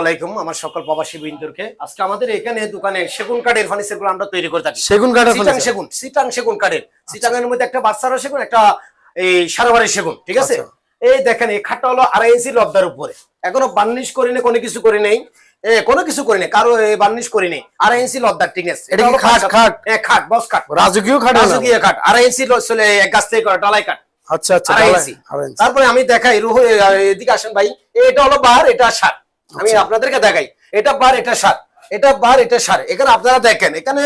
আলাইকুম আমার সকল প্রবাসী বৃন্দকে আজকে আমাদের এখানে দোকানে সেগুন কাঠের ফার্নিচার আমরা তৈরি করে থাকি। সেগুন কাঠের সিটাং সেগুন সিটাং সেগুন কাঠের। সিটাংয়ের মধ্যে একটা বাচ্চারা সেগুন একটা এই সারাবারের সেগুন ঠিক আছে? আচ্ছা। এই দেখেন এই খাটটা হলো আড়াই ইঞ্চি লব্দার উপরে। এখনও বার্নিশ করি নেই কোনো কিছু করি নেই। কোনো কিছু করি নেই কারও বার্নিশ করি নেই। আড়াই ইঞ্চি এটা খাট, খাট? খাট বস খাট। রাজকীয় খাট রাজকীয় খাট। আড়াই ইঞ্চি চলে এক গাছ থেকে করা ডালাই কাঠ আচ্ছা আচ্ছা। তারপরে আমি দেখাই রুহ এদিকে আসেন ভাই। এটা হলো বার এটা সার আমি আপনাদেরকে দেখাই এটা বার এটা সার এটা বার এটা সার এখানে আপনারা দেখেন এখানে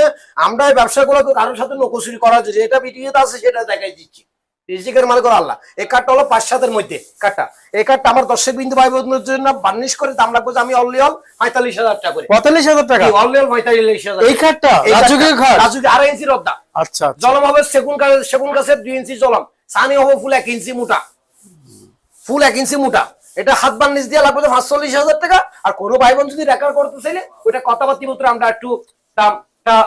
আমরা এই ব্যবসাগুলো কারোর সাথে নকশুরি করা হচ্ছে যেটা ভিডিওতে আছে সেটা দেখাই দিচ্ছি। রিজিকের মালিক হলো আল্লাহ এই কাঠটা হলো পাঁচ সাতের মধ্যে কাঠটা। এই কাঠটা আমার দর্শক বিন্দু ভাই বোনদের জন্য বার্নিশ করে দাম রাখব আমি অনলি অল পঁয়তাল্লিশ হাজার টাকা করে। পঁয়তাল্লিশ হাজার টাকা? অনলি অল পঁয়তাল্লিশ হাজার এই কাঠটা, আড়াই ইঞ্চি রদ্দা আচ্ছা আচ্ছা। জলম হবে সেগুন সেগুন গাছের দুই ইঞ্চি জলম। সানি হবে ফুল এক ইঞ্চি মোটা। ফুল এক ইঞ্চি মোটা। এটা হাত বান নিচ দিয়ে লাগবে পাঁচচল্লিশ হাজার টাকা। আর কোনো ভাই বোন যদি রেকর্ড করতে চাইলে ওইটা কথাবার্তি মতো আমরা একটু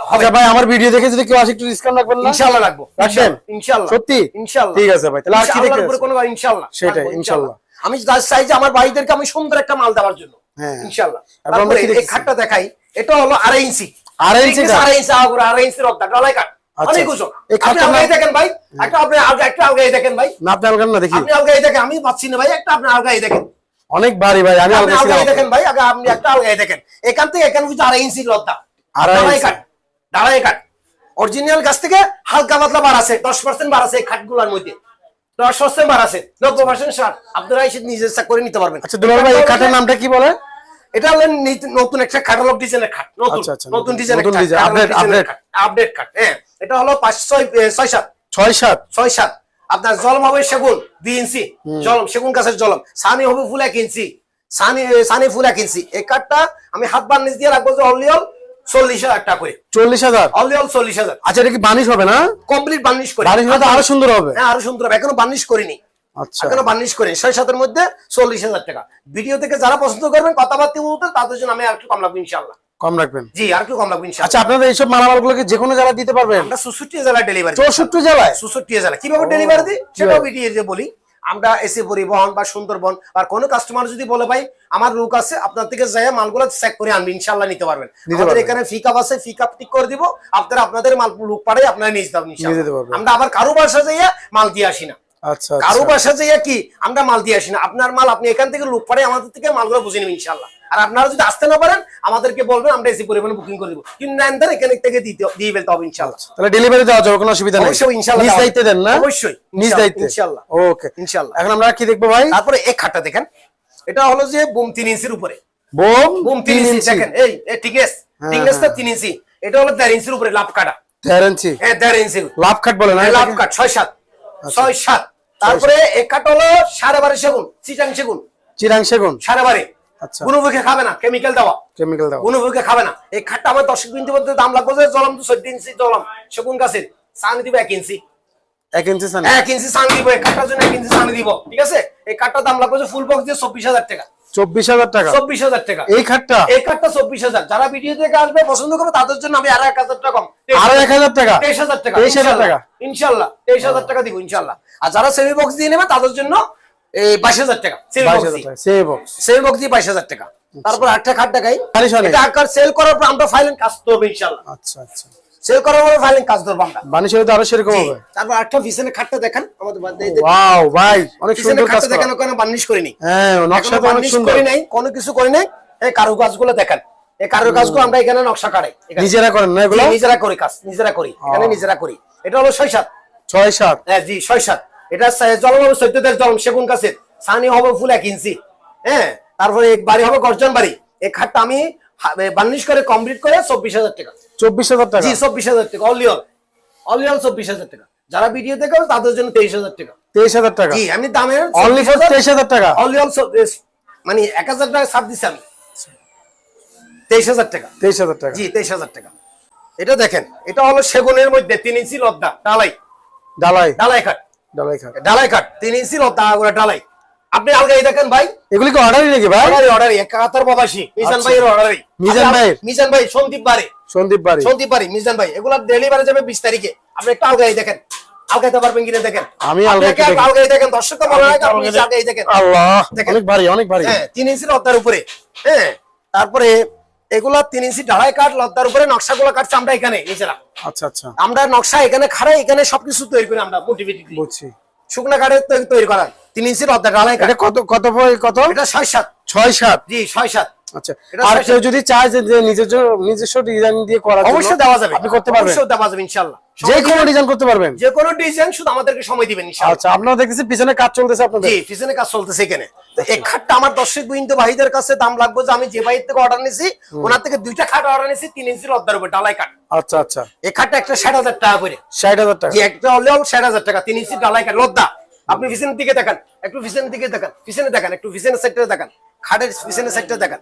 হবে। আচ্ছা ভাই আমার ভিডিও দেখে যদি কেউ আসে একটু ডিসকাউন্ট রাখবেন না? ইনশাল্লাহ রাখব। রাখবেন? ইনশাল্লাহ সত্যি? ইনশাল্লাহ ঠিক আছে ভাই, তাহলে আর কি ইনশাআল্লাহর দেখতে উপরে কোনো ইনশাল্লাহ সেটাই, ইনশাআল্লাহ। আমি চাই যে আমার ভাইদেরকে আমি সুন্দর একটা মাল দেওয়ার জন্য। হ্যাঁ। ইনশাল্লাহ তারপরে এই খাটটা দেখাই এটা হলো আড়াই ইঞ্চি। আড়াই ইঞ্চি? আড়াই ইঞ্চি আড়াই ইঞ্চি ডলাই। অনেক ওজন আপনি আলগাই দেখেন ভাই। একটা আপনি আলগা একটা আলগাই দেখেন ভাই। না আপনি আলগান না দেখি। আপনি আলগাই দেখেন আমি পাচ্ছি না ভাই একটা আপনি আলগাই দেখেন। অনেক ভারী ভাই আমি আলগাই দেখেন ভাই আগে আপনি একটা আলগাই দেখেন। এখান থেকে এখান কিন্তু আড়াই ইঞ্চি। লদ্দা আড়াই কাঠ অরিজিনাল গাছ থেকে হালকা পাতলা বার আছে দশ পার্সেন্ট বার আছে এই খাটগুলোর মধ্যে। দশ পার্সেন্ট বার আছে নব্বই পার্সেন্ট সার। আপনারা এসে নিজে করে নিতে পারবেন। আচ্ছা দুলাল ভাই এই খাটের নামটা কি বলে? এটা হলো নতুন একটা ক্যাটালগ ডিজাইনের খাট নতুন। আচ্ছা, আচ্ছা, ডিজাইনের আপডেট খাট হ্যাঁ। এটা হলো পাঁচ ছয় ছয় সাত। ছয় সাত। ছয় সাত। আপনার জলম হবে সেগুন দুই ইঞ্চি। জলম সেগুন গাছের জলম। সানি হবে ফুল এক ইঞ্চি। সানি সানি ফুল এক ইঞ্চি। এই কাঠটা আমি হাত বার নিচ দিয়ে রাখব যে অনলি অল চল্লিশ হাজার টাকা করে। চল্লিশ হাজার? চল্লিশ হাজার। আচ্ছা এটা কি হবে না? কমপ্লিট বার্নিশ করে। আরও সুন্দর হবে। হ্যাঁ আরও সুন্দর হবে। এখনও বার্নিশ করিনি। আচ্ছা। এখনও বার্নিশ করিনি। ছয় সাতের মধ্যে চল্লিশ হাজার টাকা। ভিডিও থেকে যারা পছন্দ করবেন কথাবার্তা বলতে তাদের জন্য আমি আর একটু কম লাগবে ইনশাল্লাহ কম রাখবেন? জি আর একটু কম ইনশাল্লাহ আচ্ছা আপনাদের এইসব মালামাল গুলোকে যে কোনো জায়গায় দিতে পারবেন? আমরা চৌষট্টি জেলায় ডেলিভারি চৌষট্টি জেলায়? চৌষট্টি জেলা কীভাবে ডেলিভারি দিই? সেটাও? যে বলি। আমরা এসে পরিবহন বা সুন্দরবন আর কোনো কাস্টমার যদি বলে ভাই আমার লোক আছে আপনার থেকে যাই মালগুলো চেক করে আনবি ইনশাল্লাহ নিতে পারবেন। আমাদের। এখানে ফিকাপ আছে ফিকাপ ঠিক করে দিব। আপনারা আপনাদের মাল লোক পাড়াই আপনারা নিয়ে যেতে পারবেন। আমরা আবার কারও বাসা যাইয়া মাল দিয়ে আসি না। আচ্ছা কারও আচ্ছা বাসা যাইয়া কি? আমরা মাল দিয়ে আসি না। আপনার মাল আপনি এখান থেকে লোক পাড়াই আমাদের থেকে মালগুলো বুঝে নেবেন ইনশাল্লাহ আর আপনারা যদি আসতে না পারেন আমাদেরকে বলবেন আমরা এসি পরিমাণে বুকিং করে দিব। কিন্তু নেন দেন এখানে থেকে দিতে দিয়ে ফেলতে হবে ইনশাল্লাহ তাহলে ডেলিভারি দেওয়া যাবে কোনো অসুবিধা নেই। অবশ্যই ইনশাল্লাহ নিজ দায়িত্বে দেন না? অবশ্যই নিজ দায়িত্বে। ইনশাল্লাহ ওকে। ইনশাল্লাহ এখন আমরা কি দেখব ভাই? তারপরে এই খাটটা দেখেন। এটা হলো যে বুম তিন ইঞ্চির উপরে। বোম বুম তিন ইঞ্চি দেখেন এই এই টিকেস হ্যাঁ, টিকেসটা হ্যাঁ। তিন ইঞ্চি। এটা হলো দেড় ইঞ্চির উপরে লাভ কাটা দেড় ইঞ্চি। হ্যাঁ দেড় ইঞ্চি। লাভ কাট বলে না? হ্যাঁ, লাভ কাট ছয় সাত। আচ্ছা। ছয় সাত। তারপরে এক কাঠ হলো সাড়ে বারো সেগুন চিটাং সেগুন। চিরাং সেগুন। সাড়ে বারে। আচ্ছা। গুণবুকে খাবে না কেমিক্যাল দেওয়া। কেমিক্যাল দাও গুণবুকে খাবে না। এই খাটটা আমার দশ বিন্দু মধ্যে দাম লাগবে যে জলম তো চোদ্দ ইঞ্চি জলম। সেগুন গাছের সানি দিব এক ইঞ্চি। এক ইঞ্চি সানি এক ইঞ্চি সানি দিব এই খাটটার জন্য এক ইঞ্চি সানি দিব ঠিক আছে? এই খাটটার দাম লাগবে যে ফুল বক্স দিয়ে চব্বিশ হাজার টাকা। চব্বিশ হাজার টাকা? চব্বিশ হাজার টাকা। এই খাটটা? এই কার্ডটা চব্বিশ হাজার। যারা ভিডিও থেকে আসবে পছন্দ করবে তাদের জন্য আমি আরও এক হাজার টাকা কম। আরও এক হাজার টাকা? তেইশ হাজার টাকা। তেইশ হাজার টাকা? ইনশাল্লাহ। তেইশ হাজার টাকা দিব ইনশাল্লাহ। আর যারা সেমি বক্স দিয়ে নেবে তাদের জন্য এই বাইশ হাজার টাকা সেমি বক্স হাজার টাকা সেই বক্স সেমি বক্স দিয়ে বাইশ হাজার টাকা। তারপর আটটা খাট দেখাই এটা আকার সেল করার পর আমরা ফাইলেন কাজ করব ইনশাল্লাহ আচ্ছা আচ্ছা। সেল করার পর ফাইলেন কাজ ধরবো আমরা। বানিশ তো আরও সেরকম হবে। তারপর আটটা পিছনে খাটটা দেখেন আমাদের ওয়াও ভাই অনেক সুন্দর কাজ খাটটা ওখানে বার্নিশ করিনি। হ্যাঁ নকশা তো অনেক সুন্দর। করি নাই কোনো কিছু করি নাই। এই কারু কাজগুলো দেখেন। এই কারু কাজগুলো আমরা এখানে নকশা কাটাই নিজেরা করেন না এগুলো? নিজেরা করি কাজ নিজেরা করি। এখানে নিজেরা করি। এটা হলো ছয় সাত। ছয় সাত। হ্যাঁ জি ছয় সাত। এটা জলম হবে চৈত্য দেশ জলম সেগুন গাছের। সানি হবে ফুল এক ইঞ্চি। হ্যাঁ তারপরে এক বাড়ি হবে গর্জন বাড়ি। এই খাটটা আমি বার্নিশ করে কমপ্লিট করে চব্বিশ হাজার টাকা। চব্বিশ হাজার টাকা? জি চব্বিশ হাজার টাকা অল অনলি অল চব্বিশ হাজার টাকা। যারা ভিডিও দেখে তাদের জন্য তেইশ হাজার টাকা। তেইশ হাজার টাকা? জি আমি দামের অনলি ফর তেইশ হাজার টাকা? অনলি অল মানে এক হাজার টাকা ছাড় দিচ্ছি আমি। তেইশ হাজার টাকা। তেইশ হাজার টাকা? জি তেইশ হাজার টাকা। এটা দেখেন এটা হলো সেগুনের মধ্যে তিন ইঞ্চি লদ্দা ডালাই। ডালাই? ডালাই খাট। ডালাই খাট ডালাই কাঠ তিন ইঞ্চি লতা করে ডালাই। আপনি আলগাই দেখেন ভাই? এগুলি কি অর্ডারই নাকি ভাই? অর্ডারি অর্ডারি একাত্তর প্রবাসী মিজান। ভাইয়ের অর্ডারি মিজান ভাইয়ের? মিজান ভাই সন্দীপ বাড়ি। সন্দীপ বাড়ি। সন্দীপ বাড়ি মিজান ভাই এগুলা ডেলিভারি যাবে বিশ তারিখে। আপনি একটু আলগাই দেখেন। আলগাইতে পারবেন কিনা দেখেন। আমি আলগাই দেখেন। দর্শক তো বলে রাখেন, আপনি আলগাই দেখেন। আল্লাহ অনেক ভারী অনেক ভারী। হ্যাঁ তিন ইঞ্চি লতার উপরে। হ্যাঁ তারপরে এগুলা তিন ইঞ্চি ঢালাই কাঠ লদ্দার উপরে নকশা নকশাগুলো কাটছে আমরা এখানে নিজেরা আচ্ছা আচ্ছা। আমরা নকশা এখানে খাড়াই এখানে সবকিছু তৈরি করি আমরা বুঝছি। শুকনা কাঠের তৈরি- করা তিন ইঞ্চি লদ্দা ঢালাই কাঠ। কত কত কত? এটা ছয় সাত। ছয় সাত? জি ছয় সাত। আচ্ছা আর কেউ যদি চায় যে নিজস্ব নিজস্ব ডিজাইন দিয়ে করার অবশ্যই দেওয়া যাবে। আপনি করতে পারবেন। অবশ্যই দেওয়া যাবে ইনশাল্লাহ যে কোনো ডিজাইন করতে পারবেন। যে কোনো ডিজাইন শুধু আমাদেরকে সময় দিবেন ইনশাল্লাহ আচ্ছা আপনারা দেখতেছি পিছনে কাজ চলতেছে আপনাদের। জি পিছনে কাজ চলতেছে এখানে। তো খাটটা আমার দর্শক বিন্দু ভাইদের কাছে দাম লাগবে যে আমি যে ভাইয়ের থেকে অর্ডার নিছি ওনার থেকে দুইটা খাট অর্ডার নিছি তিন ইঞ্চির অর্ডার উপর ডালাই কাঠ আচ্ছা আচ্ছা। এই খাটটা একটা ষাট হাজার টাকা করে। ষাট হাজার টাকা। একটা হলে ষাট হাজার টাকা তিন ইঞ্চি ডালাই কাঠ লদ্দা আপনি পিছনের দিকে দেখান একটু পিছনের দিকে দেখান পিছনে দেখান একটু পিছনের সাইডটা দেখান। খাটের সাইডটা দেখান।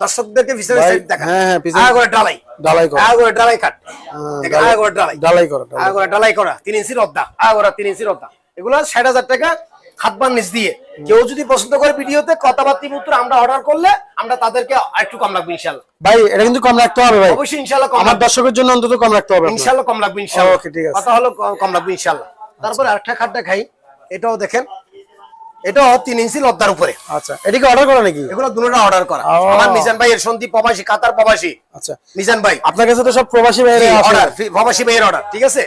দর্শকদেরকে সাইড দেখান। হ্যাঁ, হ্যাঁ, পিছনে- করে ডালাই ডালাই করা। করে ডালাই কাঠ হ্যাঁ, দেখেন, ডালাই- ডালাই ডালাই করা, ডালাই। আগা ডালাই করা। তিন ইঞ্চির অদ্দা আগা করা তিন ইঞ্চির অদ্দা এগুলো ষাট হাজার টাকা হাত বার নিচ দিয়ে কেউ যদি পছন্দ করে ভিডিওতে কথাবার্তি উত্তর আমরা অর্ডার করলে আমরা তাদেরকে একটু কম লাগবে ইনশাল্লাহ ভাই এটা কিন্তু কম রাখতে হবে ভাই। অবশ্যই ইনশাল্লাহ কম আমার। দর্শকের জন্য অন্তত কম রাখতে হবে আপনার। ইনশাল্লাহ কম লাগবে ইনশাল্লাহ Okay, ঠিক আছে। কথা হলো কম লাগবে ইনশাল্লাহ তারপরে আরেকটা খাটটা খাই। এটাও দেখেন এটাও তিন ইঞ্চি লদ্দার উপরে। আচ্ছা এটা কি অর্ডার করা নাকি? এগুলো দুটোটা অর্ডার করা। আমার মিজান ভাই এর সন্দীপ প্রবাসী কাতার প্রবাসী। আচ্ছা। মিজান ভাই। আপনার কাছে তো সব প্রবাসী ভাইয়ের অর্ডার প্রবাসী ভাইয়ের অর্ডার ঠিক আছে?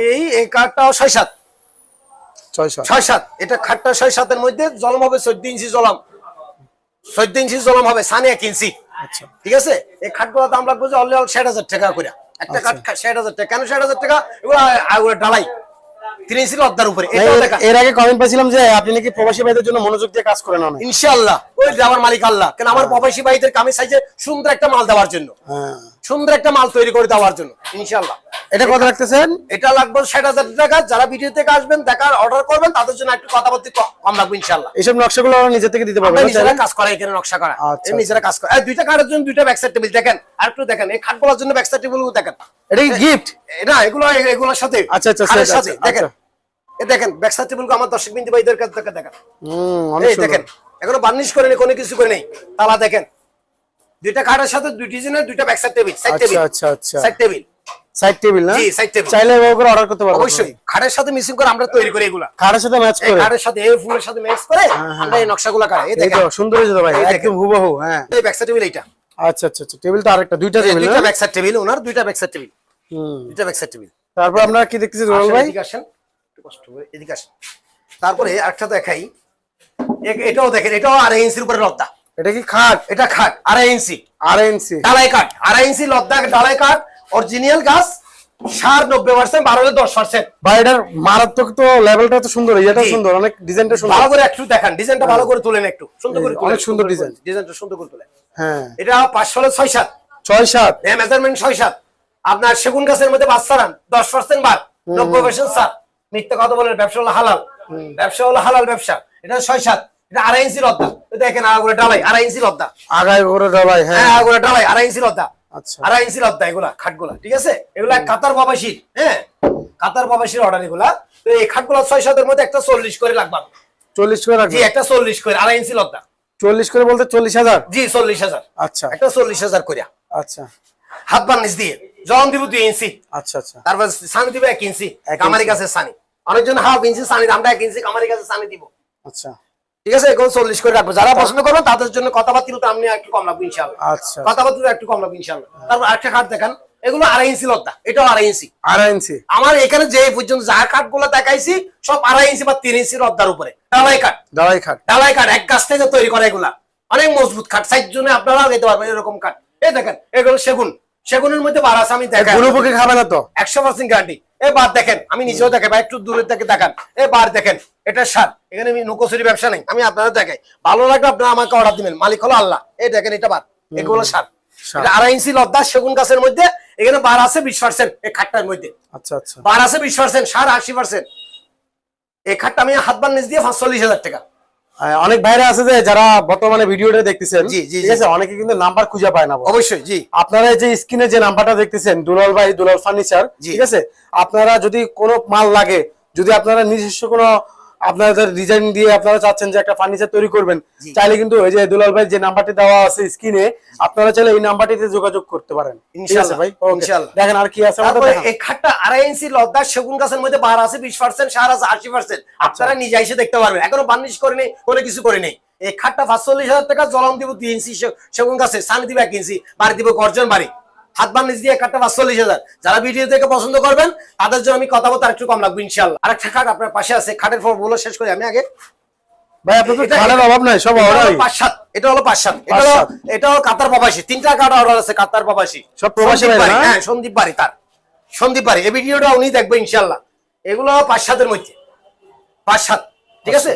এই এই কার্ডটাও ছয় সাত ছয় সাত এটা খাটটা ছয় সাতের মধ্যে জলম হবে চোদ্দ ইঞ্চি জলম। চোদ্দ ইঞ্চি জলম হবে সানে এক ইঞ্চি। আচ্ছা। ঠিক আছে? এই খাটগুলো দাম লাগবে যে অনলি ষাট হাজার টাকা করে। একটা খাট ষাট হাজার টাকা। কেন ষাট হাজার টাকা? এগুলো ডালাই তিন ছিল লদ্দার উপরে। এর- আগে কমেন্ট পাইছিলাম যে আপনি নাকি প্রবাসী ভাইদের জন্য মনোযোগ দিয়ে কাজ করেন ইনশাআল্লাহ। ওই আমার মালিক আল্লাহ। কেন আমার প্রবাসী ভাইদের কামি সাইজে সুন্দর একটা মাল দেওয়ার জন্য। হ্যাঁ। সুন্দর একটা মাল তৈরি করে দেওয়ার জন্য ইনশাআল্লাহ। এটা কত রাখতেছেন? এটা লাগবে ষাট হাজার টাকা। যারা ভিডিও থেকে আসবেন দেখার অর্ডার করবেন তাদের জন্য একটু কথাবার্তি কম লাগবে ইনশাআল্লাহ। এইসব নকশাগুলো আমরা নিজে থেকে দিতে পারবেন নিজেরা কাজ করা এখানে নকশা করা। আচ্ছা, নিজেরা কাজ করা। দুইটা কাঠের জন্য দুইটা ব্যাক সাইড টেবিল দেখেন আর একটু দেখেন এই খাটগুলোর জন্য ব্যাক সাইড টেবিল দেখেন এটা গিফট না এগুলো এগুলোর সাথে আচ্ছা, আচ্ছা, আচ্ছা, সাথে আচ্ছা, দেখেন। আচ্ছা। এ দেখেন ব্যাক সাইড টেবিল আমার দর্শক বিন্দু ভাইদের কাছে দেখেন। এখনও বার্নিশ করে নেই কোনো কিছু করে নেই তালা দেখেন দুইটা খাটের সাথে দুই ডিজাইনের দুইটা back side table side table আচ্ছা আচ্ছা আচ্ছা। সাইড টেবিল সাইড টেবিল না? জি, side table। চাইলে এভাবে করে অর্ডার করতে পারবেন অবশ্যই। খাটের সাথে মিক্সিং করে আমরা তৈরি করি এগুলা। কারের সাথে ম্যাচ করে? খাটের সাথে এই ফুলের সাথে মিক্স করে আমরা এই নকশাগুলো করা এই তো সুন্দর হয়েছে তো ভাই। একদম হুবহু হ্যাঁ। এই ব্যাক সাইড টেবিল এইটা। আচ্ছা আচ্ছা আচ্ছা। টেবিল তো আরেকটা দুইটা টেবিল দুইটা ব্যাক সাইড টেবিল ওনার দুইটা ব্যাক সাইড টেবিল হুম। দুইটা ব্যাক সাইড টেবিল তারপর আপনারা কি দেখতেছি রোল ভাই? এদিকে আসেন। একটু কষ্ট করে এদিকে আসেন। তারপরে আরেকটা দেখাই। এটাও দেখেন এটাও আড়াই ইঞ্চির উপরে লদ্দা এটা কি খাট? এটা খাট। আড়াই ইঞ্চি। আড়াই ইঞ্চি। ডালাই কাঠ। আড়াই ইঞ্চি লদ্দা ডালাই কাঠ। অরিজিনাল গাছ সার নব্বই পার্সেন্ট বারো দশ পার্সেন্ট এটার মারাত্মক তো লেভেলটা তো সুন্দর এটা সুন্দর অনেক ডিজাইনটা সুন্দর। ভালো করে একটু দেখান। ডিজাইনটা ভালো করে তুলেন একটু। সুন্দর করে অনেক সুন্দর design। ডিজাইনটা সুন্দর করে তুলেন। হ্যাঁ। এটা পাঁচশো ছয় সাত। ছয় সাত। মেজারমেন্ট ছয় সাত। আপনার সেগুন গাছের মধ্যে ছাড়ান দশ পার্সেন্ট বার নব্বই পার্সেন্ট সার মিথ্যা কথা বলেন ব্যবসা হলো হালাল। ব্যবসা হলো হালাল ব্যবসা। এটা ছয় সাত। এটা আড়াই ইঞ্চি লদ্দা এই দেখেন আগুরে ডালাই আড়াই ইঞ্চি লদ্দা আগায় করে ডালাই হ্যাঁ। হ্যাঁ ডালাই আড়াই ইঞ্চি লদ্দা আচ্ছা। আড়াই ইঞ্চি লদ্দা এগুলা খাটগুলা ঠিক আছে? এগুলা কাতার বাবাসীর হ্যাঁ? কাতার বাবাসীর অর্ডার এগুলা। তো এই খাটগুলা ছয় সাতের মধ্যে একটা চল্লিশ করে লাগবে চল্লিশ করে জি একটা চল্লিশ করে আড়াই ইঞ্চি লদ্দা চল্লিশ করে বলতে চল্লিশ হাজার? জি চল্লিশ হাজার। আচ্ছা। একটা চল্লিশ হাজার করিয়া। আচ্ছা। হাত দিয়ে। জন দিব দুই ইঞ্চি। আচ্ছা আচ্ছা। তারপর সানি দিবে এক ইঞ্চি। কামারি। গাছের সানি। অনেকজন হাফ ইঞ্চি সানি আমরা এক ইঞ্চি কামারি গাছের সানি দিব। আচ্ছা। ঠিক আছে এখন চল্লিশ করে রাখব। যারা পছন্দ করবেন তাদের জন্য কথাবার্তা আমি একটু কম লাগবে ইনশাল্লাহ আচ্ছা। কথাবার্তা একটু কম লাগবে ইনশাল্লাহ তারপর আরেকটা খাট দেখান। এগুলো আড়াই ইঞ্চি লত্তা এটাও আড়াই ইঞ্চি। আড়াই ইঞ্চি। আমার এখানে যে পর্যন্ত যা কাঠগুলো দেখাইছি সব আড়াই ইঞ্চি বা তিন ইঞ্চি লদ্দার উপরে। ডালাই কাঠ ডালাই খাট ডালাই কাঠ এক গাছ থেকে তৈরি করে এগুলা। অনেক মজবুত কাঠ সাইজ জন্য আপনারাও যেতে পারবেন এরকম কাঠ এই দেখেন এগুলো সেগুন। সেগুনের মধ্যে বার আছে আমি দেখাই। গরু পক্ষে খাবে না তো? একশো পার্সেন্ট গ্যারান্টি দেখেন আমি নিজেও দেখে বা একটু দূরের থেকে দেখান। এবার দেখেন এটা সার এখানে আমি নৌকোচুরি ব্যবসা নেই আমি আপনারা দেখাই। ভালো লাগলে আপনারা আমাকে অর্ডার দিবেন। মালিক হলো আল্লাহ। এই দেখেন এটা বার। এগুলো সার। আড়াই ইঞ্চি লদ্দা সেগুন গাছের মধ্যে এখানে বার আছে বিশ পার্সেন্ট এই খাটটার মধ্যে। আচ্ছা আচ্ছা। বার আছে বিশ পার্সেন্ট সার আশি পার্সেন্ট এই খাটটা আমি হাত বার নিচ দিয়ে পাঁচচল্লিশ হাজার টাকা। অনেক ভাইরা আছে যে যারা বর্তমানে ভিডিওটা দেখতেছেন ঠিক আছে অনেকে কিন্তু নাম্বার খুঁজে পায় না অবশ্যই জি। আপনারা যে স্ক্রিনে যে নাম্বারটা দেখতেছেন দুলাল ভাই দুলাল ফার্নিচার। ঠিক আছে আপনারা যদি কোনো মাল লাগে যদি আপনারা নিজস্ব কোনো আপনাদের ডিজাইন দিয়ে আপনারা চাচ্ছেন যে একটা ফার্নিচার তৈরি করবেন চাইলে কিন্তু ওই যে দুলাল ভাই যে নাম্বারটি দেওয়া আছে স্ক্রিনে আপনারা চাইলে এই নাম্বারটিতে যোগাযোগ করতে পারেন। ইনশাআল্লাহ, ভাই? ইনশাআল্লাহ। দেখেন আর কি আছে আমাদের এই খাটটা আড়াই ইঞ্চি লদ্দা সেগুন গাছের মধ্যে বার আছে বিশ পার্সেন্ট সার আছে আশি পার্সেন্ট আপনারা নিজে এসে দেখতে পারবেন। এখনও বার্নিশ করে নেই কোনো কিছু করে নেই এই খাটটা পাঁচচল্লিশ হাজার টাকা জলম দিব ইঞ্চি সেগুন গাছে সানি দিব এক ইঞ্চি বাড়ি দিব গর্জন বাড়ি। হাত বান্নিজ দিয়ে খাটটা পাঁচচল্লিশ হাজার। যারা ভিডিও দেখে পছন্দ করবেন তাদের জন্য আমি কথা বলতে একটু কম লাগবে ইনশাল্লাহ আরেকটা খাট আপনার পাশে আছে খাটের পর বলে শেষ করি আমি আগে। ভাই আপনার তো এটা- অভাব নাই সব এটা পাঁচ সাত এটা হলো পাঁচ সাত এটা হলো এটা হলো কাতার প্রবাসী। তিনটা কার্ড অর্ডার আছে কাতার প্রবাসী। সব প্রবাসী সন্দীপ ভাই হ্যাঁ? সন্দীপ বাড়ি তার। সন্দীপ বাড়ি। এই ভিডিওটা উনি দেখবে ইনশাল্লাহ এগুলো পাঁচ সাতের মধ্যে। পাঁচ সাত ঠিক আছে?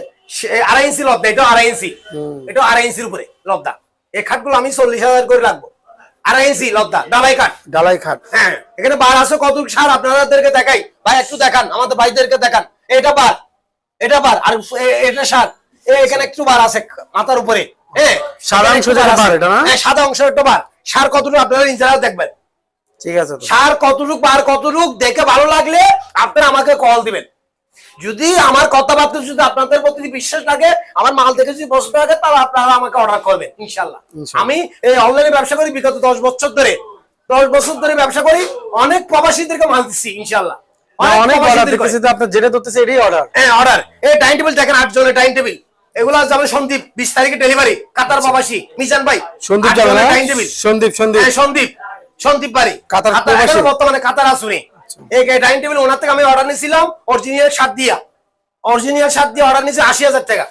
আড়াই ইঞ্চি লব্দা এটা আড়াই ইঞ্চি। এটা আড়াই ইঞ্চির উপরে লব্দা এই খাটগুলো আমি চল্লিশ হাজার করে রাখব। আড়াই ইঞ্চি লব্দা ডালাই কাঠ ডালাই খাট। হ্যাঁ এখানে বার আছে কত সার? আপনাদেরকে দেখাই। ভাই একটু দেখান আমাদের ভাইদেরকে দেখান। এটা বার এটা বার আর এটা সার। এখানে একটু বার আছে মাথার উপরে। হ্যাঁ সাদা অংশ একটু বার, এটা না? হ্যাঁ সাদা অংশ একটা বার। সার কতটুকু আপনারা নিজেরা দেখবেন। ঠিক আছে সার কতটুক বার কতটুক দেখে ভালো লাগলে আপনারা আমাকে কল দিবেন। যদি আমার কথাবার্তা যদি আপনাদের প্রতি বিশ্বাস থাকে আমার মাল দেখে যদি পছন্দ থাকে তাহলে আপনারা আমাকে অর্ডার করবেন ইনশাল্লাহ। আমি এই অনলাইনে ব্যবসা করি বিগত দশ বছর ধরে। দশ বছর ধরে ব্যবসা করি অনেক প্রবাসীদেরকে মাল দিচ্ছি ইনশাল্লাহ অনেক অর্ডার দেখতেছি তো আপনার যেটা ধরতেছে এটাই অর্ডার হ্যাঁ অর্ডার এই টাইম টেবিল দেখেন আট জনের টাইম টেবিল এগুলা যাবে সন্দীপ বিশ তারিখে ডেলিভারি কাতার প্রবাসী মিজান ভাই। সন্দীপ যাবে না টাইম টেবিল সন্দীপ সন্দীপ। হ্যাঁ, সন্দীপ সন্দীপ বাড়ি। কাতার প্রবাসী। বর্তমানে কাতার আসুনি এই ডাইনিং টেবিল ওনার থেকে আমি অর্ডার নিয়েছিলাম অরিজিনাল সাত দিয়া। অরিজিনাল সাত দিয়ে অর্ডার নিয়েছি আশি হাজার টাকা।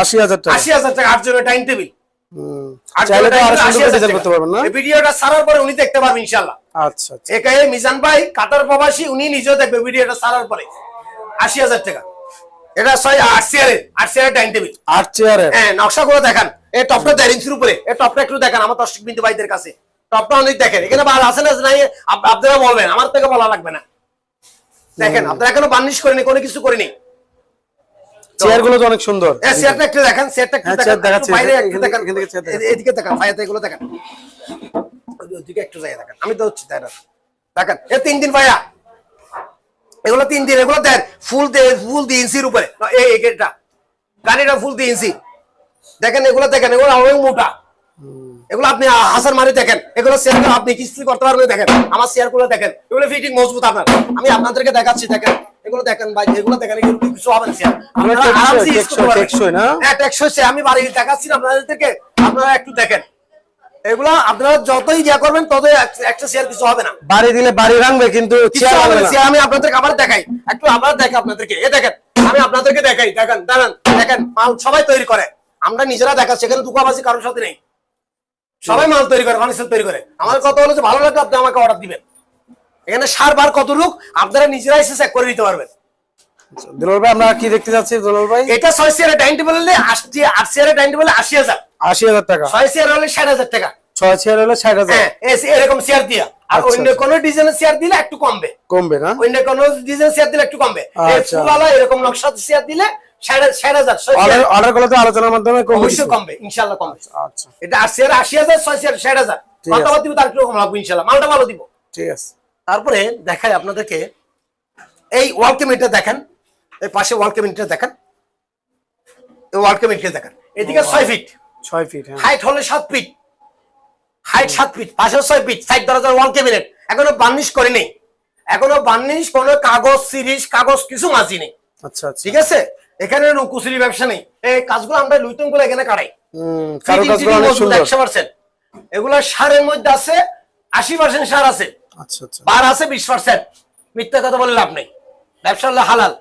আশি হাজার টাকা। আশি হাজার টাকা আট জনের ডাইনিং টেবিল হুম। আট চাইলে জনের তো আরও dining table, সুন্দর 80,000 ডিজাইন করতে পারবেন না? এই ভিডিওটা সারার পরে উনি দেখতে পারবেন ইনশাল্লাহ আচ্ছা আচ্ছা। একে মিজান ভাই কাতার প্রবাসী উনি নিজেও দেখবে ভিডিওটা সারার পরে। আশি হাজার টাকা। এটা ছয় আট চেয়ারের আট চেয়ারের ডাইনিং টেবিল আট চেয়ারের হ্যাঁ নকশা করে দেখান। এই টপটা দেড় ইঞ্চির উপরে। এই টপটা একটু দেখান আমার দর্শক বিন্দু ভাইদের কাছে। টপটা অনেক দেখেন এখানে বার আছে না নাই আপনারা বলবেন আমার থেকে বলা লাগবে না। দেখেন আপনারা এখনও বার্নিশ করেনি কোনো কিছু করেনি। চেয়ারগুলো তো অনেক সুন্দর। এই চেয়ারটা একটু দেখেন চেয়ারটা একটু হ্যাঁ, দেখেন চেয়ার দেখাচ্ছি। একটু বাইরে একটু দেখেন। এখান থেকে চেয়ার দেখাচ্ছি। এ- এদিকে দেখেন ভাইয়াতে এগুলো দেখেন। ওই- একটু যাই দেখেন আমি তো হচ্ছি তাই না দেখেন এ তিন দিন ভাইয়া। এগুলো তিন দিন এগুলো দেন ফুল ফুল দিয়ে ইঞ্চির উপরে। এটা গাড়িটা ফুল দিয়ে ইঞ্চি। দেখেন এগুলো দেখেন এগুলো অনেক মোটা। এগুলো আপনি হাসার মারি দেখেন। এগুলো শেয়ার আপনি কিস্তি করতে পারবেন দেখেন। আমার শেয়ারগুলো দেখেন। এগুলো ফিটিং মজবুত আপনার। আমি আপনাদেরকে দেখাচ্ছি দেখেন। এগুলো দেখেন ভাই এগুলো দেখেন এগুলো কিছু হবে না শেয়ার আপনারা আরামসে use করতে পারবেন। হ্যাঁ টেকসই আমি বাড়ি দেখাচ্ছি আপনাদেরকে। আপনারা একটু দেখেন। এগুলো আপনারা যতই ইয়া করবেন ততই এক- একটা শেয়ার কিছু হবে না। বাড়ি দিলে বাড়ি ভাঙবে কিন্তু আমি আপনাদেরকে আবার দেখাই। একটু আবার দেখাই আপনাদেরকে। এ দেখেন আমি আপনাদেরকে দেখাই। দেখেন দাঁড়ান দেখেন মাল সবাই তৈরি করে। আমরা নিজেরা দেখা সেখানে দুকাবাজি কারোর সাথে নেই। সবাই মাল তৈরি করে ফার্নিচার তৈরি করে। আমার কথা হলো যে ভালো লাগলে আপনি আমাকে অর্ডার দিবেন। এখানে সার বার কত রূপ আপনারা নিজেরা এসে চেক করে দিতে পারবেন। দুলাল ভাই আমরা কি দেখতে যাচ্ছি দুলাল ভাই? এটা ছয় চেয়ারের ডাইনিং টেবিল হলে আশি আট চেয়ারের ডাইনিং টেবিল আশি হাজার। আশি হাজার টাকা। ছয় চেয়ার হলে ষাট হাজার টাকা। ছয় চেয়ার হলে ষাট হাজার। হ্যাঁ এরকম চেয়ার দিয়া। আর আচ্ছা, অন্য আচ্ছা। কোনো ডিজাইনের চেয়ার দিলে একটু কমবে। কমবে না? অন্য কোনো ডিজাইন চেয়ার দিলে একটু কমবে। আচ্ছা। এরকম নকশা চেয়ার দিলে ষাট ষাট অর্ডার করলে তো আলোচনার মাধ্যমে অবশ্যই কমবে ইনশাল্লাহ কমবে। আচ্ছা এটা আট চেয়ার আশি হাজার ছয় চেয়ার ষাট হাজার। ঠিক দিব তার একটু লাগবে ইনশাল্লাহ মালটা ভালো দিব। ঠিক আছে। তারপরে দেখাই আপনাদেরকে এই ওয়াল দেখেন। এই পাশে ওয়াল দেখেন। এই ওয়াল কেমিটা দেখেন। এদিকে ছয় ফিট ছয় ফিট হ্যাঁ। হাইট হলে সাত ফিট হাইট সাত ফিট পাশে ছয় ফিট সাইড দরজার ওয়াল ক্যাবিনেট এখনও বার্নিশ করেনি। এখনও বার্নিশ কোনো কাগজ সিরিজ কাগজ কিছু মাঝি নেই। আচ্ছা আচ্ছা। ঠিক আছে? এখানে কুসুরি ব্যবসা নেই। এই কাজগুলো আমরা লুইতনগুলো এখানে কাটাই। কারও একশো পার্সেন্ট এগুলো সারের মধ্যে আছে আশি পার্সেন্ট সার আছে। আচ্ছা আচ্ছা। বার আছে বিশ পার্সেন্ট মিথ্যা কথা বলে লাভ নেই। ব্যবসা হলে হালাল।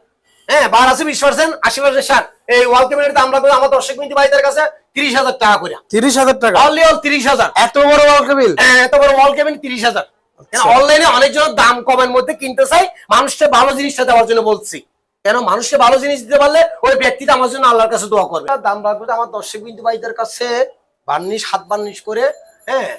হ্যাঁ বার আছে বিশ পার্সেন্ট আশি পার্সেন্ট সার। এই ওয়াল ক্যাবিনেট আমার দর্শক মিনিট ভাইদের কাছে তিরিশ হাজার টাকা করে। তিরিশ হাজার টাকা? অনলি অল তিরিশ হাজার। এত বড় ওয়াল হ্যাঁ, এত বড় ওয়াল কেবিন তিরিশ হাজার। অনলাইনে অনেকজন দাম কমের মধ্যে কিনতে চাই মানুষকে ভালো জিনিসটা দেওয়ার জন্য বলছি। কেন মানুষকে ভালো জিনিস দিতে পারলে ওই ব্যক্তিটা আমার জন্য আল্লাহর কাছে দোয়া করবে। দাম রাখবে আমার দর্শক বিন্দু ভাইদের কাছে বার্নিশ হাত বার্নিশ করে হ্যাঁ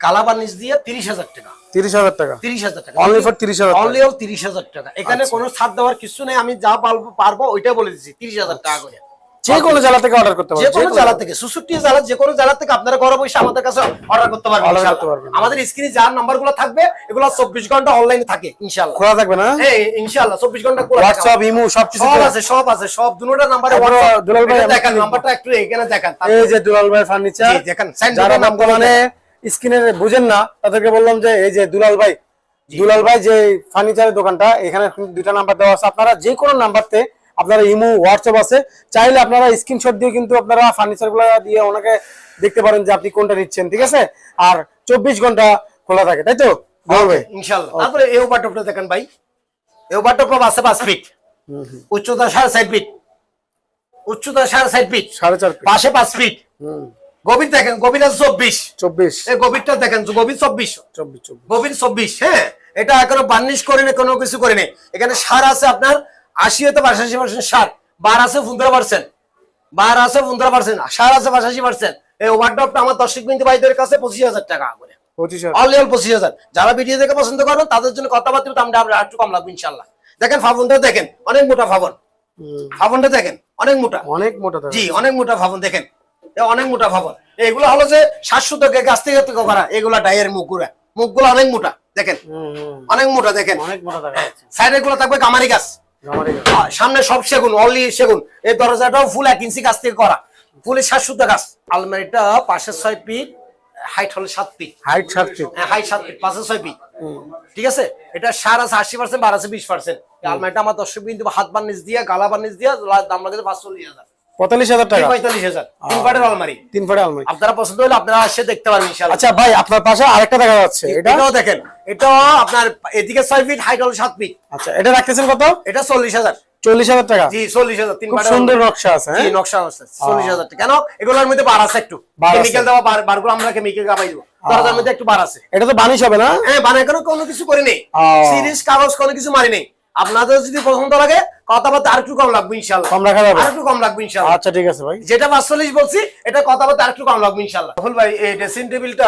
কালা বার্নিশ দিয়ে তিরিশ হাজার টাকা। তিরিশ হাজার টাকা? তিরিশ হাজার টাকা। অনলি ফর তিরিশ হাজার অনলি তিরিশ হাজার টাকা। এখানে কোনো ছাড় দেওয়ার কিছু নেই আমি যা পারব পারব ওইটা বলে দিচ্ছি তিরিশ হাজার টাকা করে। যে কোনো জেলা থেকে অর্ডার করতে যে কোনো জেলা থেকে সুসুটি জেলা যে কোনো জেলা থেকে আপনারা ঘরে বসে আমাদের কাছে অর্ডার করতে পারবেন Order করতে পারবেন। আমাদের স্ক্রিনে যার থাকবে এগুলো চব্বিশ ঘণ্টা অনলাইনে থাকে ইনশাল্লাহ খোলা থাকবে না? হ্যাঁ ইনশাল্লাহ চব্বিশ ঘণ্টা খোলা থাকে। হোয়াটসঅ্যাপ ইমো সবকিছু সব আছে সব আছে সব দুটোটা নাম্বারে এবারে দুলাল ভাই, দেখেন নাম্বারটা একটু এখানে দেখেন এই যে দুলাল ভাই ফার্নিচার দেখেন, যারা স্ক্রিনে বুঝেন না তাদেরকে বললাম যে এই যে দুলাল ভাই দুলাল ভাই যে ফার্নিচারের দোকানটা এখানে দুইটা নাম্বার দেওয়া আছে। আপনারা যে কোনো নাম্বারতে আপনারা ইমো হোয়াটসঅ্যাপ আছে। চাইলে আপনারা স্ক্রিনশট দিয়ে কিন্তু আপনারা ফার্নিচারগুলো দিয়ে ওনাকে দেখতে পারেন যে আপনি কোনটা নিচ্ছেন ঠিক আছে? আর চব্বিশ ঘণ্টা খোলা থাকে তাই তো? বলবে ইনশাল্লাহ তারপরে এই ওভারটপটা দেখেন ভাই। এই ওভারটপ আছে পাঁচ ফিট উচ্চতা সাড়ে চার ফিট উচ্চতা সাড়ে চার ফিট সাড়ে চার পাশে পাঁচ ফিট গভীর দেখেন গভীর আছে চব্বিশ। চব্বিশ। এই গভীরটা দেখেন গভীর চব্বিশ। গভীর চব্বিশ হ্যাঁ? এটা এখনও বার্নিশ করে নেই কোনো কিছু করে নেই এখানে সার আছে আপনার আশি হতে পঁচাশি পার্সেন্ট সার বার আছে পনেরো পার্সেন্ট। বার আছে পনেরো পার্সেন্ট। সার আছে পঁচাশি পার্সেন্ট। এই ওভারডপটা আমার দর্শক বিন্দু ভাইদের কাছে পঁচিশ হাজার টাকা করে। পঁচিশ হাজার। অল অল পঁচিশ হাজার। যারা ভিডিও দেখে পছন্দ করবেন তাদের জন্য কথাবার্তা দামটা আমরা একটু কম লাগবে ইনশাল্লাহ দেখেন ফাবনটা দেখেন অনেক মোটা ফাবন ফাবনটা দেখেন অনেক মোটা। অনেক মোটা জি অনেক মোটা ভাবন দেখেন। অনেক মোটা ভাবন এগুলো হলো যে সাতশো থেকে গাছ থেকে থেকে করা এগুলা ডাইয়ের মুখগুলা মুখগুলো অনেক মোটা দেখেন। অনেক মোটা দেখেন। অনেক মোটা সাইডে গুলো থাকবে কামারি গাছ। সামনে সব সেগুন অনলি সেগুন। এই দরজাটাও ফুল এক ইঞ্চি গাছ থেকে করা। ফুলের শাশুদ্ধ গাছ। আলমারিটা পাশে ছয় ফিট হাইট হলে সাত ফিট হাইট সাত ফিট হাইট সাত ফিট পাশে ছয় ফিট ঠিক আছে? এটা সার আছে আশি পার্সেন্ট বার আছে বিশ পার্সেন্ট আলমারিটা আমার দর্শক বিন্দু হাত বার্নিশ দিয়ে গালা বার্নিশ দিয়ে দাম লাগে পাঁচচল্লিশ হাজার। পঁয়তাল্লিশ হাজার টাকা। পঁয়তাল্লিশ হাজার। তিন পাটের আলমারি। তিন ফাটে আলমারি। আপনারা পছন্দ হলে আপনারা এসে দেখতে পারেন আচ্ছা ভাই আপনার পাশে আরেকটা দেখা যাচ্ছে। এটাও দেখেন। এটাও আপনার এদিকে ছয় ফিট হাইট হলো সাত ফিট। আচ্ছা এটা রাখতেছেন কত? এটা চল্লিশ হাজার। চল্লিশ হাজার টাকা। জি চল্লিশ হাজার তিন সুন্দর নকশা আছে জি হ্যাঁ? নকশা আছে চল্লিশ হাজার টাকা। কেন? এগুলোর মধ্যে বার আছে একটু। কেমিক্যাল দেওয়া বার বারগুলো আমরা কেমিক্যাল গাবাই দেবো। দরজার মধ্যে একটু বার আছে। এটা তো বানিশ হবে না? হ্যাঁ বানায় কোনো কিছু করি নেই। সিরিজ কাগজ কোনো কিছু মারি নেই। আপনাদের যদি পছন্দ লাগে কথাবার্তা আর একটু কম লাগবে ইনশাল্লাহ কম রাখা যাবে? আর একটু কম লাগবে ইনশাল্লাহ আচ্ছা ঠিক আছে ভাই। যেটা পাঁচচল্লিশ বলছি এটা কথাবার্তা আর একটু কম লাগবে ইনশাল্লাহ রাহুল ভাই এই ড্রেসিং টেবিলটা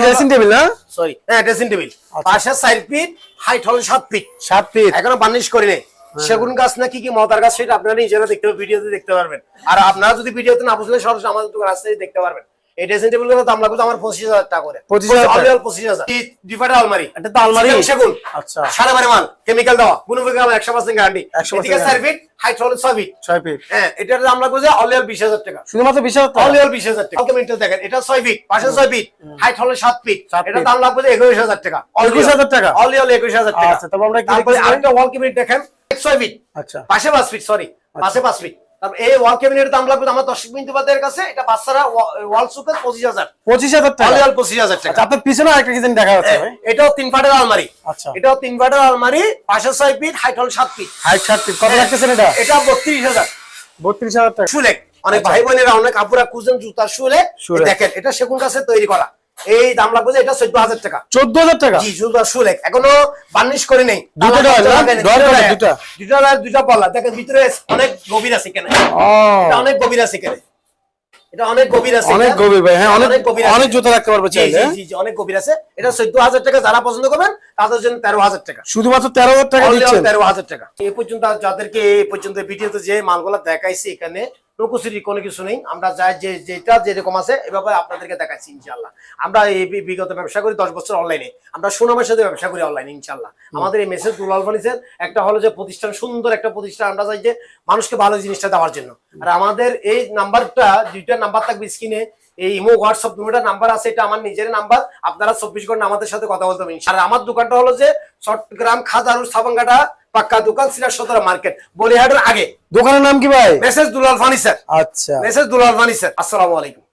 ড্রেসিং টেবিল না? সরি হ্যাঁ ড্রেসিং টেবিল আচ্ছা। পাশে চার ফিট হাইট হলো সাত ফিট সাত ফিট এখনও বার্নিশ করি নেই। হ্যাঁ। সেগুন গাছ না কি কি মতার গাছ সেটা আপনারা নিজেরা দেখতে ভিডিওতে দেখতে পারবেন। আর আপনারা যদি ভিডিওতে না বুঝলে সরাসরি আমাদের দোকান আসতে দেখতে পারবেন। এই ড্রেসিং টেবিলগুলো দাম লাগবে আমার পঁচিশ হাজার টাকা করে। 25,000 টাকা? পঁচিশ হাজার। ডিফারেন্ট আলমারি। এটা তো আলমারি। সেগুন, সেগুন আচ্ছা। সাড়ে বারে মাল। কেমিক্যাল দেওয়া। কোনো প্রকার একশো পার্সেন্ট গ্যারান্টি 100% চার ফিট হাইট হলো ছয় ফিট ছয় ফিট হ্যাঁ এটার দাম লাগবে যে অল বিশ হাজার টাকা। শুধুমাত্র বিশ হাজার টাকা? অল অল বিশ হাজার টাকা। মিনিটটা দেখেন এটা ছয় ফিট পাশে ছয় ফিট হাইট হলো সাত ফিট এটা দাম লাগবে যে একুশ হাজার টাকা। 21,000 টাকা? অল অল একুশ হাজার টাকা। আচ্ছা আমরা? আরেকটা ওয়াল দেখেন? ছয় ফিট আচ্ছা। পাশে পাঁচ ফিট সরি পাশে পাঁচ ফিট তারপর এই ওয়াল ক্যাবিনেটের দাম লাগবে আমার দর্শক বিন্দু কাছে। এটা বাচ্চারা ওয়াল সুকের পঁচিশ হাজার। পঁচিশ হাজার টাকা। অল অল পঁচিশ হাজার টাকা। আপনার পিছনে আরেকটা কি দেখা যাচ্ছে এটাও তিন ফাটের আলমারি। আচ্ছা। এটাও তিন ফাটের আলমারি ছয় ফিট হাইট হল সাত ফিট হাইট সাত ফিট কত লাগতেছেন এটা? এটা বত্রিশ হাজার। বত্রিশ হাজার টাকা। অনেক আচ্ছা। ভাই বোনেরা অনেক আপুরা খুঁজছেন জুতার সুলেক। দেখেন এটা সেগুন গাছে তৈরি করা। এই দাম লাগবে যে এটা চোদ্দ হাজার টাকা? চোদ্দ হাজার টাকা জি এখনও বার্নিশ করে নেই। দুটো? লাগাই নেই, দুটো। ডয়ার, দেখেন ভিতরে অনেক গভীর আছে কেন এটা অনেক গভীর আছে কেন এটা অনেক গভীর আছে অনেক গভীর ভাই হ্যাঁ অনেক গভীর অনেক জুতা রাখতে পারবে চাইলে। জি, হ্যাঁ? জি, জি, অনেক গভীর আছে। এটা চোদ্দ হাজার টাকা যারা পছন্দ করবেন তাদের জন্য তেরো হাজার টাকা। শুধুমাত্র টাকা দিচ্ছেন? তেরো হাজার টাকা। এই পর্যন্ত যাদেরকে এই পর্যন্ত ভিডিওতে যে মালগুলো দেখাইছি এখানে লুকোচুরি কোনো কিছু নেই। আমরা যাই যে যেটা যেরকম আছে এভাবে আপনাদেরকে দেখাচ্ছি ইনশাল্লাহ আমরা এই বিগত ব্যবসা করি দশ বছর অনলাইনে আমরা সুনামের সাথে ব্যবসা করি অনলাইনে ইনশাল্লাহ আমাদের এই মেসেজ রুলাল ফার্নিচার একটা হলো যে প্রতিষ্ঠান সুন্দর একটা প্রতিষ্ঠান আমরা চাই যে মানুষকে ভালো জিনিসটা দেওয়ার জন্য। আর আমাদের এই নাম্বারটা দুইটা নাম্বার থাকবে স্ক্রিনে এই ইমো হোয়াটসঅ্যাপ দুটো নাম্বার আছে এটা আমার নিজের নাম্বার আপনারা চব্বিশ ঘণ্টা আমাদের সাথে কথা বলতে পারেন আর আমার দোকানটা হলো যে চট্টগ্রাম খাজারুর সাবাঙ্গাটা পাক্কা দোকান সিরাজ সদর মার্কেট বলিহাটের আগে। দোকানের নাম কি ভাই? মেসেজ দুলাল ফার্নিচার আচ্ছা। মেসেজ দুলাল ফার্নিচার আসসালামু আলাইকুম।